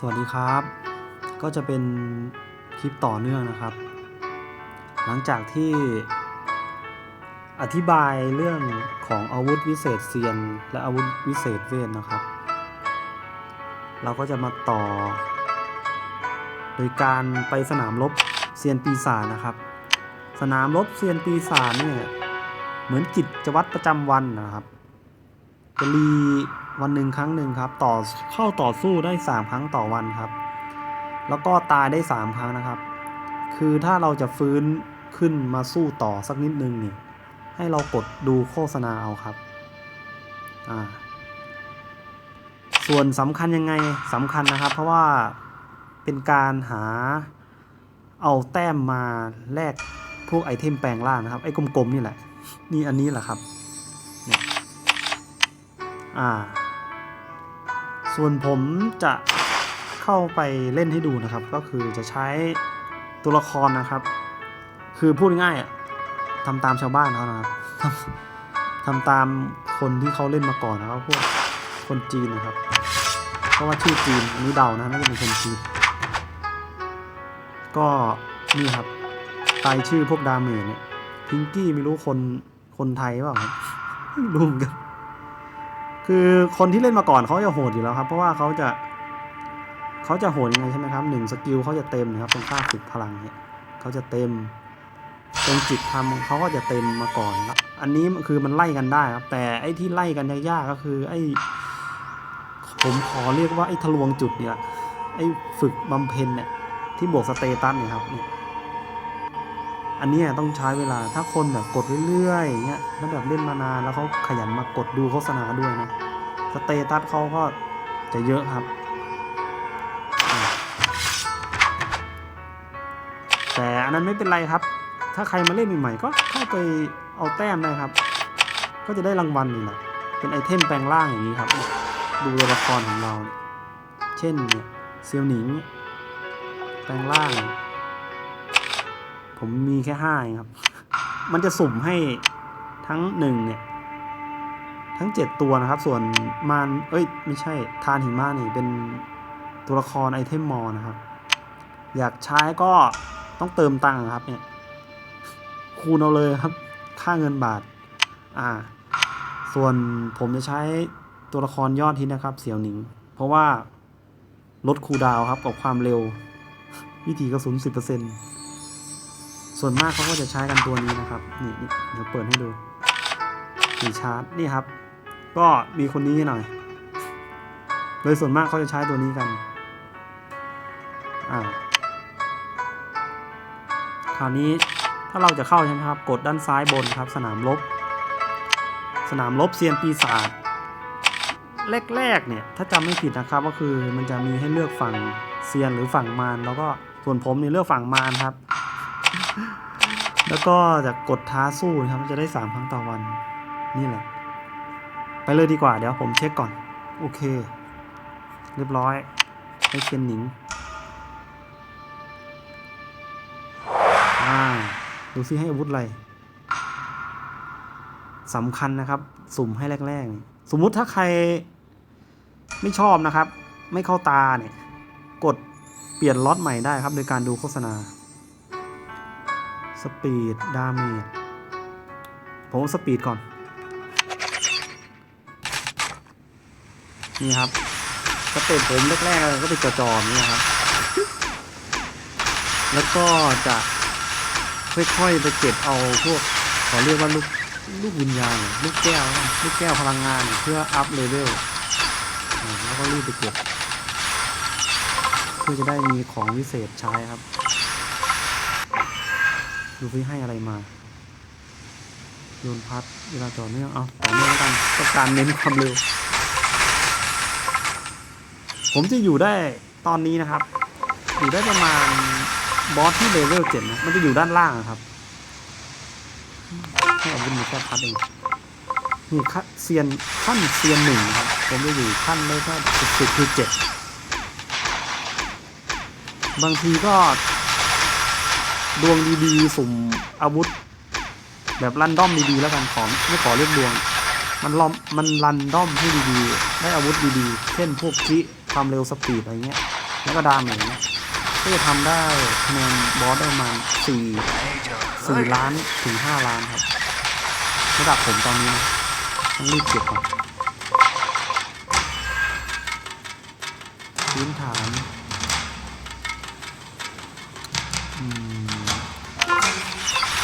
สวัสดีครับ ก็จะเป็นคลิปต่อเนื่องนะครับ หลังจากที่อธิบายเรื่องของอาวุธวิเศษเซียน และอาวุธวิเศษเวทนะครับ เราก็จะมาต่อ โดยการไปสนามรบเซียนปีศาจนะครับ สนามรบเซียนปีศาจเนี่ยเหมือนกิจวัตรประจำวันนะครับจะรี วันหนึ่งครั้งหนึ่งครับ ต่อเข้าต่อสู้ได้ 3 ครั้งต่อวันครับ แล้วก็ตายได้ 3 ครั้งนะครับ คือถ้าเราจะฟื้นขึ้นมาสู้ต่อสักนิดนึงเนี่ยให้เรากดดูโฆษณาเอาครับอ่าส่วนสำคัญยังไงสำคัญนะครับ เพราะว่าเป็นการหาเอาแต้มมาแลกพวกไอเทมแปลงร่างนะครับไอ้กลมๆนี่แหละ นี่อันนี้แหละครับเนี่ยอ่า ส่วนผมจะเข้าไปเล่นให้ดูนะครับ ก็คือจะใช้ตัวละครนะครับ คือพูดง่ายๆทำตามชาวบ้านเขานะครับทำทำตามคนที่เขาเล่นมาก่อนนะครับพวกคนจีนนะครับ เพราะว่าชื่อจีนอันนี้เดานะน่าจะเป็นคนจีนก็นี่ครับตายชื่อพวกดาเมจเนี่ยพิงกี้ไม่รู้คนคนไทยเปล่าครับไม่รู้เหมือนกัน คือคนที่เล่นมาก่อนเขาจะโหดอยู่แล้วครับ เพราะว่าเขาจะเขาจะโหดยังไงใช่ไหมครับหนึ่งสกิลเขาจะเต็มนะครับตรงค่าฝึกพลังเนี่ยเขาจะเต็มตรงจิตทำของเขาก็จะเต็มมาก่อนแล้วอันนี้คือมันไล่กันได้ครับ แต่ไอ้ที่ไล่กันยากๆก็คือไอ้ผมขอเรียกว่าไอ้ทะลวงจุดเนี่ยไอ้ฝึกบำเพ็ญเนี่ยที่บวกสเตตัสเนี่ยครับเนี่ย อันนี้ต้องใช้เวลาถ้าคนแบบกดเรื่อยๆอย่างเงี้ยแล้วแบบเล่นมานานแล้วเขาขยันมากดดูโฆษณาด้วยนะสเตตัสเขาก็จะเยอะครับ แต่อันนั้นไม่เป็นไรครับ ถ้าใครมาเล่นใหม่ๆก็เข้าไปเอาแต้มได้ครับ ก็จะได้รางวัลนี่แหละเป็นไอเทมแปลงร่างอย่างนี้ครับ ดูตัวละครของเรา เช่นเนี่ยเซียวหนิงแปลงร่าง ผมมีแค่ห้าเองครับ มันจะสุ่มให้ทั้งหนึ่งเนี่ย ทั้งเจ็ดตัวนะครับ ส่วนมารเอ้ย ไม่ใช่ ทานหิมะนี่เป็นตัวละครไอเทมมอนะครับ อยากใช้ก็ต้องเติมตังค์ครับ เนี่ย คูณเอาเลยครับ ค่าเงินบาท อ่า ส่วนผมจะใช้ตัวละครยอดฮิตนะครับ เสี่ยวหนิง เพราะว่าลดคูดาวครับกับความเร็ว วิธีกระสุน10% ส่วนมากเขาก็จะใช้กันตัวนี้นะครับ นี่เดี๋ยวเปิดให้ดูสีชาร์จนี่ครับ ก็มีคนนี้หน่อย โดยส่วนมากเขาจะใช้ตัวนี้กันอ่าคราวนี้ถ้าเราจะเข้าใช่ไหมครับ กดด้านซ้ายบนครับ สนามรบสนามรบเซียนปีศาจแรกๆเนี่ยถ้าจำไม่ผิดนะครับก็คือมันจะมีให้เลือกฝั่งเซียนหรือฝั่งมารแล้วก็ส่วนผมเนี่ยเลือกฝั่งมารครับ แล้วก็จะกดท้าสู้นะครับจะได้สามครั้งต่อวัน นี่แหละ ไปเลยดีกว่าเดี๋ยวผมเช็คก่อน โอเค เรียบร้อยให้เซียนหนิงอ่าดูซิให้อาวุธอะไรสำคัญนะครับ สุ่มให้แรกๆ สมมุติถ้าใครไม่ชอบนะครับ ไม่เข้าตาเนี่ย กดเปลี่ยนล็อตใหม่ได้ครับ โดยการดูโฆษณา สปีดดาเมจผมสปีดก่อน นี่ครับสเตตผมแรกๆก็เป็นจอๆนี่ครับ แล้วก็จะค่อยๆไปเก็บเอาพวกขอเรียกว่าลูกลูกวิญญาณลูกแก้ว ลูกแก้วพลังงานเพื่ออัพเลเวลแล้วก็รีบไปเก็บ เพื่อจะได้มีของวิเศษใช้ครับ ดูซิให้อะไรมา โยนพัดเวลาต่อเนื่องเอาต่อเนื่องกันต้องการเน้นความเร็ว ผมจะอยู่ได้ตอนนี้นะครับ อยู่ได้ประมาณบอสที่เลเวลเจ็ดนะ มันจะอยู่ด้านล่างอะครับให้อาวุธมีแค่พัดเองนี่ขั้นเซียนขั้นเซียนหนึ่งครับ ผมจะอยู่ขั้นเลเวลสุดๆคือเจ็ดบางทีก็ ดวงดีๆสุ่มอาวุธ แบบรันด้อมดีๆแล้วกันขอไม่ขอเรียกดวง มันลอมมันรันด้อมให้ดีๆ ได้อาวุธดีๆ เช่นพวกคิความเร็วสปีดอะไรเงี้ย แล้วก็ดาเมจนะก็จะทำได้คะแนนบอสได้ประมาณสี่สี่ล้านถึงห้าล้านครับระดับผมตอนนี้นะต้องรีบเก็บก่อนพื้นฐาน อืม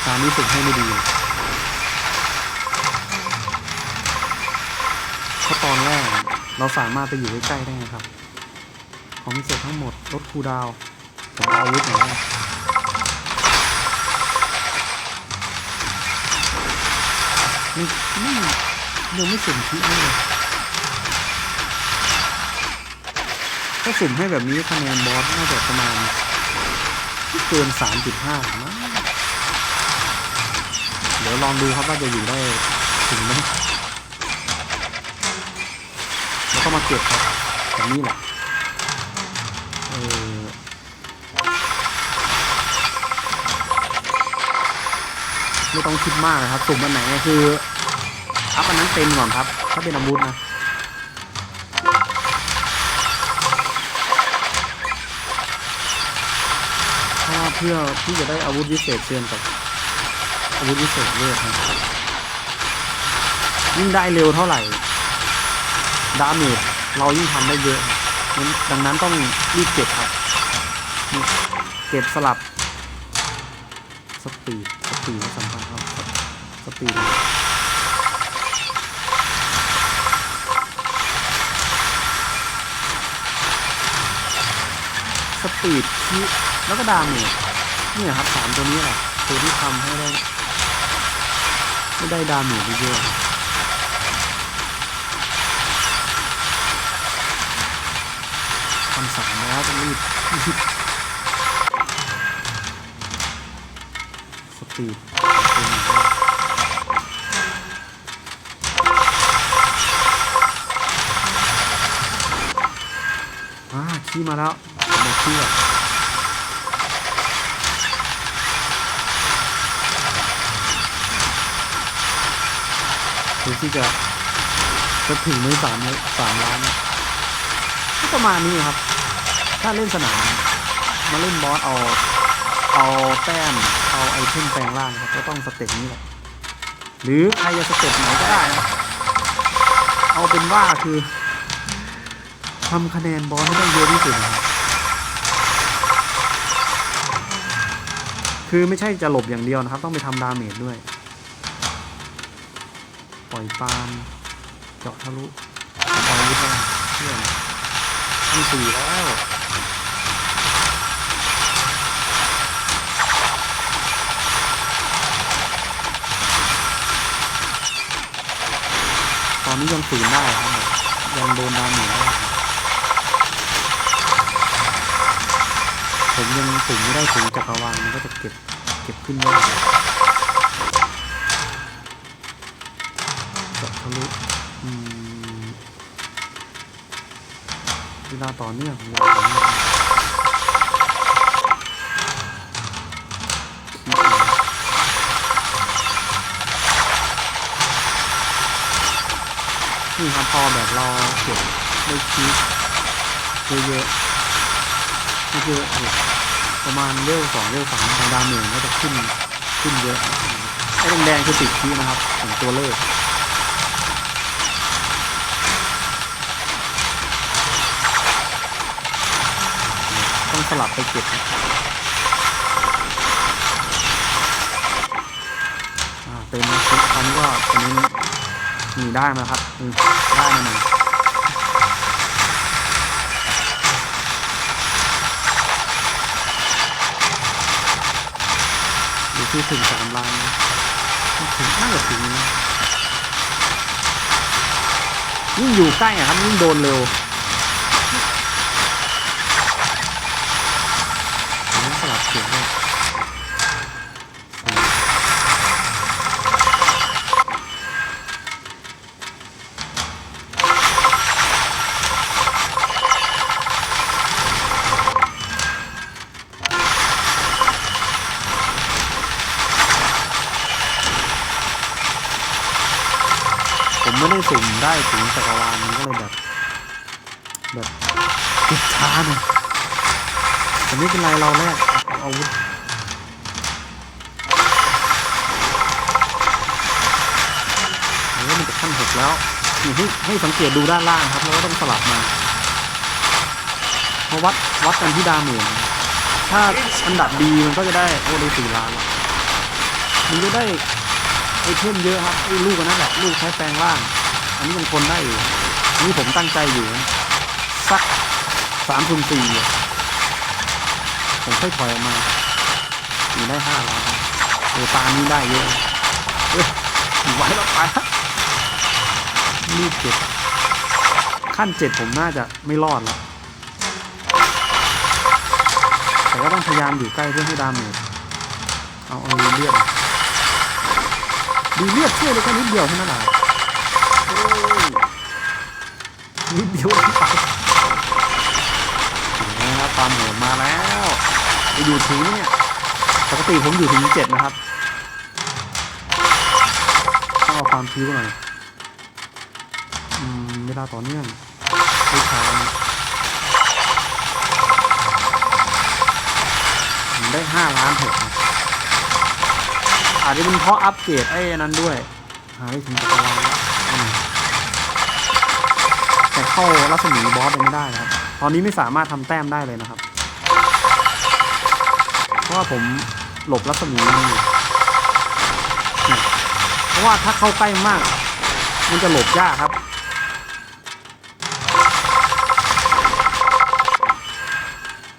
การนี้ฝึกให้ไม่ดีเพราะตอนแรกเราสามารถไปอยู่ใกล้ๆได้ไงครับ ของพิเศษทั้งหมดลดคูดาวน์ผมเอาอาวุธหน่อยนะนี่นี่ยังไม่สุ่มทิให้เลยถ้าสุ่มให้แบบนี้คะแนนบอสน่าจะประมาณไม่เกิน 3.5มั้งเดี๋ยวลองดูครับว่าจะอยู่ได้ถึงไหมแล้วก็มาเก็บครับแบบนี้แหละเออไม่ต้องคิดมากนะครับสุ่มอันไหนคืออัพอันนั้นเต็มก่อนครับ ถ้าเป็นอาวุธนะเพราะว่าเพื่อที่จะได้อาวุธวิเศษเชิญกับ อาวุธวิเศษเลือกครับยิ่งได้เร็วเท่าไหร่ ดาเมจเรายิ่งทำได้เยอะงั้นดังนั้นต้องรีบเก็บครับ เก็บสลับ สปีด สปีดสำคัญครับ สปีดสปีดคีแล้วก็ดาเมจเนี่ยครับสามตัวนี้แหละตัวที่ทำให้ได้ ไม่ได้ดาเมจเยอะๆพันสามแล้วต้องรีบสปีดอ่างไรอ่าขี้มาแล้วหมดขี้อะถึ งที่จะจะถึงมือสามสามล้านก็ประมาณนี้ครับ ถ้าเล่นสนามมาเล่นบอสเอาเอาแต้มเอาไอเทมแปลงร่างครับก็ต้องสเต็ปนี้แหละหรือใครจะสเต็ปไหนก็ได้นะเอาเป็นว่าคือทำคะแนนบอสให้ได้เยอะที่สุดนะครับคือไม่ใช่จะหลบอย่างเดียวนะครับ ต้องไปทำดาเมจด้วย ล่อยปานเจาะทะลุเอาอาวุธได้เพื่อนพันสี่แล้วตอนนี้ยังฝืนได้ครับยังโดนดาเมจได้ผมยังถึงไม่ได้ถึงจักรวาลมันก็จะเก็บเก็บขึ้นยาก ทะลุเวลาต่อเนื่องเวลาต่อเนื่องนี่ครับพอแบบราเก็บได้คีย์เยอะๆเยอะเนี่ยประมาณเวลสองเวลสามทางดาเมจก็จะขึ้นขึ้นเยอะไอ้แดงๆคือติดคีย์นะครับของตัวเลข ต้อง สลับไปเก็บเต็มแล้วครับคราวนี้ก็ตอนนี้มีได้มาครับอืมได้มาหน่อยดูที่ถึงสามล้านถึงน่าจะถึงนะยิ่งอยู่ใกล้อะครับยิ่งโดนเร็ว ผมต้องสลับเสียงด้วยผม ได้ถึงจักรวาลมันก็เลยแบบ แบบติดช้าหน่อยแต่ไม่เป็นไรเราแลกเอาอาวุธเฮ้ยมันจะขั้นหกแล้วให้ให้สังเกตดูด้านล่างครับแล้วก็ต้องสลับมาเพราะวัดวัดกันที่ดาเมจนถ้าอันดับดีมันก็จะได้โอ้ได้สี่ล้านมันจะได้ไอเทมเยอะครับไอ้ลูกอันนั้นแหละลูกใช้แปลงร่าง นนี้มันคนได้อยู่นนี้ผมตั้งใจอยู่ สักสามคูณสี่ผมค่อยถอยออกมามีได้ห้าล้านโอ้ตานี้ได้เยอะเอ้ยไหวแล้วไปละนี่เจ็ดขั้นเจ็ดผมน่าจะไม่รอดแล้วแต่ก็ต้องพยายามอยู่ใกล้เพื่อให้ดาเมจเอาเอาดูเลือดดูเลือดช่วยเลยแค่นิดเดียวเท่านั้นแหละโอ้ย นิดเดียวไปนี่นะครับความโหดมาแล้วไปอยู่ถึงเนี่ยปกติผมอยู่ถึงเจ็ดนะครับต้องเอาความพิ้วหน่อยอืมเวลาต่อเนื่องไม่ช้าได้ห้าล้านหกนะอาจจะเป็นเพราะอัปเกรดไอ้นั้นด้วย หาได้ถึงจักรวาล แต่เข้ารัศมีบอสยังไม่ได้นะครับ ตอนนี้ไม่สามารถทำแต้มได้เลยนะครับ เพราะว่าผมหลบรัศมีมันอยู่เพราะว่าถ้าเข้าใกล้มาก มันจะหลบยากครับ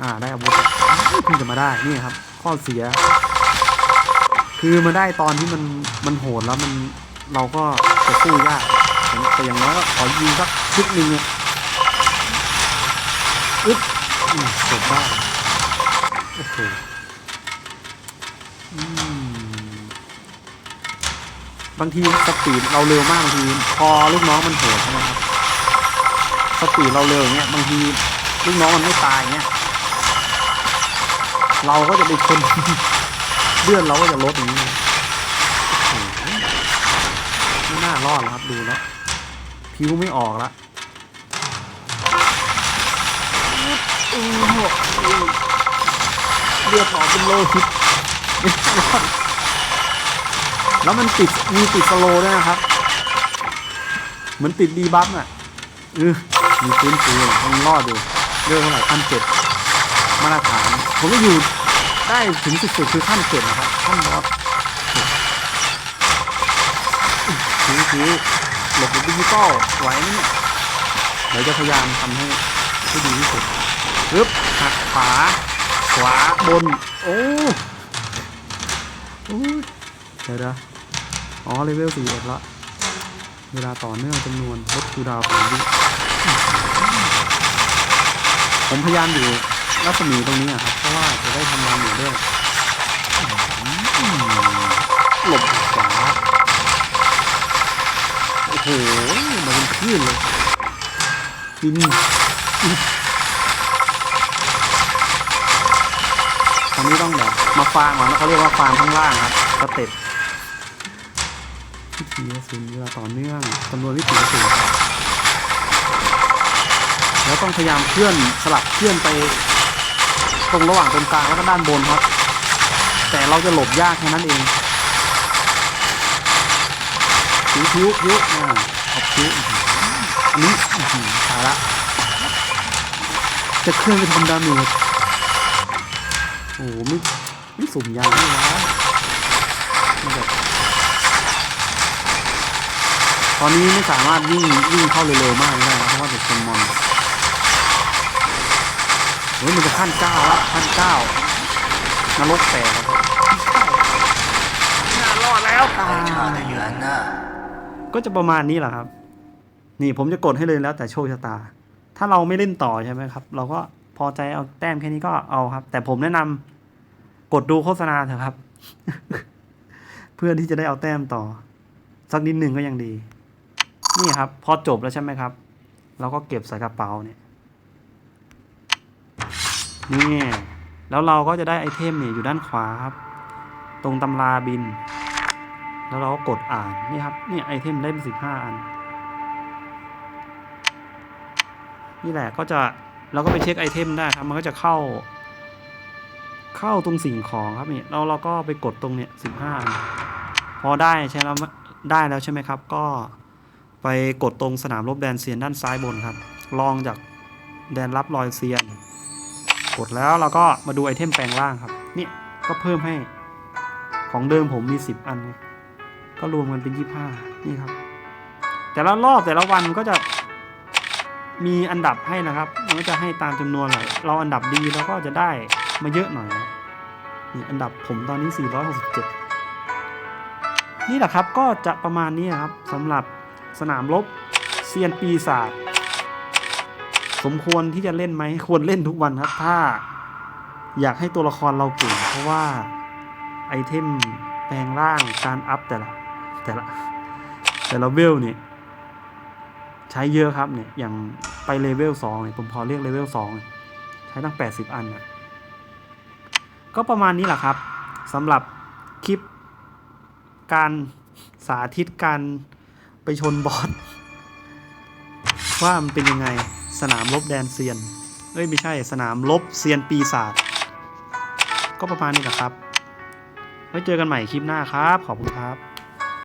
อ่าได้อาวุธเพิ่งจะมาได้นี่ครับ ข้อเสีย คือมาได้ตอนที่มันมันโหดแล้วมันเราก็จะสู้ยากแต่แต่อย่างน้อยก็ขอยิงสัก ชุดหนึ่งเนี่ยอึ๊บอืมจบได้โอ้โหอืมบางทีสปีดเราเร็วมากบางทีพอลูกน้องมันโหดใช่ไหมครับสปีดเราเร็วเงี้ยบางทีลูกน้องมันไม่ตายเงี้ยเราก็จะไปชนเลื่อนเราก็จะลดอย่างนี้โอ้โหไม่น่ารอดแล้วครับดูแล้วผิวไม่ออกแล้วโอ้โห เลือดออเป็นโลหิตไม่รอดแล้วมันติดมีติดสโลด้วยนะครับ เหมือนติดดีบัฟอะเออมีฟื้นฟูมันรอดอยู่เรื่องเท่าไหร่พันเจ็ดมาตรฐาน ผมก็อยู่ได้ถึงสุดๆคือขั้นเจ็ดนะครับขั้นบอสถือถือหลบดิจิตอลไหวไหมเนี่ยเดี๋ยวจะพยายามทำให้ให้ดีที่สุดปึ๊บหักขวา ขวาบน โอ้โอ้ยเดี๋ยวอ๋อเลเวลสี่เอ็ดละเวลาต่อเนื่องจำนวนลดคูดาวน์สามวิผมพยายามอยู่รัศมีตรงนี้ครับ เพราะว่าจะได้ทำงานหนูด้วยหลบขวาโอ้โหมันเป็นคลื่นเลยบินอื้อ ตอนนี้ต้องแบบมาฟางก่อนนะเขาเรียกว่าฟางข้างล่างครับสเต็ปวิธีกระสุนเวลาต่อเนื่องจำนวนวิธีกระสุนแล้วต้องพยายามเคลื่อนสลับเคลื่อนไป ตรงระหว่างตรงกลางแล้วก็ด้านบนครับ แต่เราจะหลบยากแค่นั้นเองผิวผิวผิวอ่าขอบผิวอันนี้ตายละจะเคลื่อนไปทำดาเมจ โอ้โหไม่มสุ่มยางไม่นะแบบตอนนี้ไม่สามารถวิ่งวิ่งเข้าเร็วๆมากได้นะเพราะว่าเด็กคนมอนเฮ้ยมันจะขั้นเก้าละขั้นเก้านรกแตกน่ารอดแล้วตายชาในเหยือนนะก็จะประมาณนี้แหละครับ นี่ผมจะกดให้เลยแล้วแต่โชคชะตา ถ้าเราไม่เล่นต่อใช่ไหมครับ เราก็ พอใจเอาแต้มแค่นี้ก็เอาครับ แต่ผมแนะนำกดดูโฆษณาเถอะครับ เพื่อที่จะได้เอาแต้มต่อ สักนิดหนึ่งก็ยังดี นี่ครับ พอจบแล้วใช่ไหมครับ เราก็เก็บใส่กระเป๋าเนี่ยนี่แล้วเราก็จะได้ไอเทมเนี่ยอยู่ด้านขวาครับ ตรงตำราบิน แล้วเราก็กดอ่านนี่ครับนี่ไอเทมได้เป็นสิบห้าอัน นี่แหละก็จะ เราก็ไปเช็คไอเทมได้ครับมันก็จะเข้า เข้าตรงสิ่งของครับนี่เราเราก็ไปกดตรงเนี้ยสิบห้าพอได้ใช่แล้วได้แล้วใช่ไหมครับ ก็ไปกดตรงสนามรบแดนเซียนด้านซ้ายบนครับ ลองจากแดนรับรอยเซียน กดแล้วเราก็มาดูไอเทมแปลงร่างครับเนี่ยก็เพิ่มให้ของเดิมผมมี 10 อัน ก็รวมกันเป็น 25 นี่ครับ แต่ละรอบแต่ละวันก็จะ มีอันดับให้นะครับ มันก็จะให้ตามจำนวนเลยเราอันดับดีเราก็จะได้มาเยอะหน่อยนะนี่อันดับผมตอนนี้ 467 นี่แหละครับก็จะประมาณนี้ครับสำหรับสนามรบเซียนปีศาจสมควรที่จะเล่นไหมควรเล่นทุกวันครับ ถ้าอยากให้ตัวละครเราเก่ง เพราะว่าไอเทมแปลงร่างการอัพแต่ละแต่ละแต่ละเวลเนี่ย ช้เยอะครับเนี่ยอย่างไปเลเวลสองเนี่ยผมพอเรียกเลเวลสองใช้ตั้ง 80 อันนะก็ประมาณนี้แหละครับสำหรับคลิปการสาธิตการไปชนบอสว่ามันเป็นยังไงสนามรบแดนเซียน เอ้ยไม่ใช่สนามรบเซียนปีศาจก็ประมาณนี้แหละครับ ไว้เจอกันใหม่คลิปหน้าครับ ขอบคุณครับ